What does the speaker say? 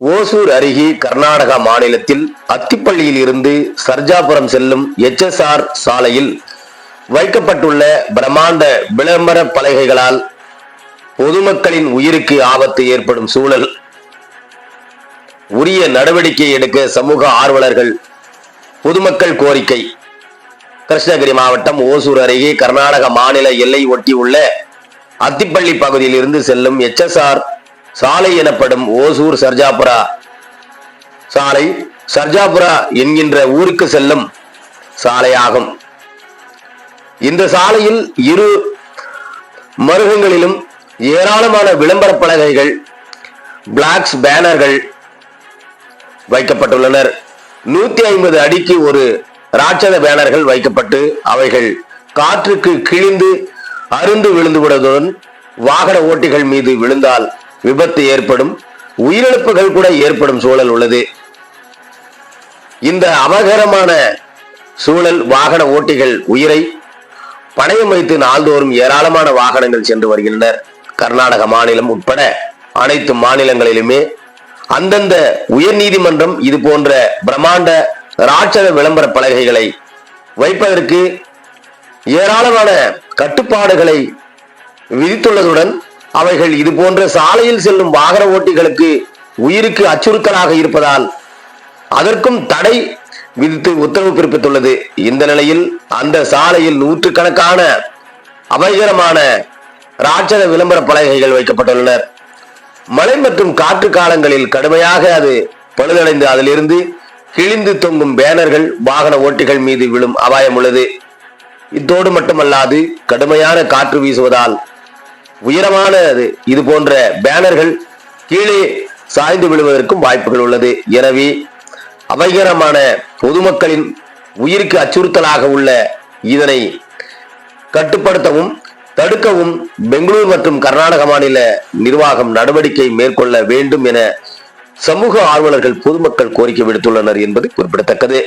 ஓசூர் அருகே கர்நாடகா மாநிலத்தில் அத்திப்பள்ளியில் இருந்து சர்ஜாபுரம் செல்லும் எச்எஸ்ஆர் சாலையில் வைக்கப்பட்டுள்ள பிரம்மாண்ட விளம்பர பலகைகளால் பொதுமக்களின் உயிருக்கு ஆபத்து ஏற்படும் சூழல். உரிய நடவடிக்கை எடுக்க சமூக ஆர்வலர்கள் பொதுமக்கள் கோரிக்கை. கிருஷ்ணகிரி மாவட்டம் ஓசூர் அருகே கர்நாடக மாநில எல்லை ஒட்டியுள்ள அத்திப்பள்ளி பகுதியில் இருந்து செல்லும் எச்எஸ்ஆர் சாலை எனப்படும் ஓசூர் சர்ஜாபுரா சாலை சர்ஜாபுரா என்கின்ற ஊருக்கு செல்லும் சாலையாகும். இந்த சாலையில் இரு மருகங்களிலும் ஏராளமான விளம்பர பலகைகள் பிளாக்ஸ் பேனர்கள் வைக்கப்பட்டுள்ளனர். நூத்தி ஐம்பது அடிக்கு ஒரு ராட்சத பேனர்கள் வைக்கப்பட்டு அவைகள் காற்றுக்கு கிழிந்து அருந்து விழுந்து விடுவதுடன் வாகன ஓட்டிகள் மீது விழுந்தால் விபத்து ஏற்படும் உயிரிழப்புகள் கூட ஏற்படும் சூழல் உள்ளது. இந்த அபகரமான சூழல் வாகன ஓட்டிகள் உயிரை பணயம் வைத்து நாள்தோறும் ஏராளமான வாகனங்கள் சென்று வருகின்றனர். கர்நாடக மாநிலம் உட்பட அனைத்து மாநிலங்களிலுமே அந்தந்த உயர் நீதிமன்றம் இது போன்ற பிரம்மாண்ட ராட்சத விளம்பர பலகைகளை வைப்பதற்கு ஏராளமான கட்டுப்பாடுகளை விதித்துள்ளதுடன் அவைகள் இது போன்ற சாலையில் செல்லும் வாகன ஓட்டிகளுக்கு உயிருக்கு அச்சுறுத்தலாக இருப்பதால் அதற்கும் தடை விதித்து உத்தரவு பிறப்பித்துள்ளது. இந்த நிலையில் அந்த சாலையில் நூற்றுக்கணக்கான அபகரமான ராட்சத விளம்பர பலகைகள் வைக்கப்பட்டுள்ளனர். மழை மற்றும் காற்று காலங்களில் கடுமையாக அது பழுதடைந்து அதிலிருந்து கிழிந்து தொங்கும் பேனர்கள் வாகன ஓட்டிகள் மீது விழும் அபாயம் உள்ளது. இத்தோடு மட்டுமல்லாது கடுமையான காற்று வீசுவதால் உயரமான அது- இது போன்ற பேனர்கள் கீழே சாய்ந்து விழுவதற்கும் வாய்ப்புகள் உள்ளது. எனவே அபகரமான பொதுமக்களின் உயிருக்கு அச்சுறுத்தலாக உள்ள இதனை கட்டுப்படுத்தவும் தடுக்கவும் பெங்களூர் மற்றும் கர்நாடக மாநில நிர்வாகம் நடவடிக்கை மேற்கொள்ள வேண்டும் என சமூக ஆர்வலர்கள் பொதுமக்கள் கோரிக்கை விடுத்துள்ளனர் என்பது குறிப்பிடத்தக்கது.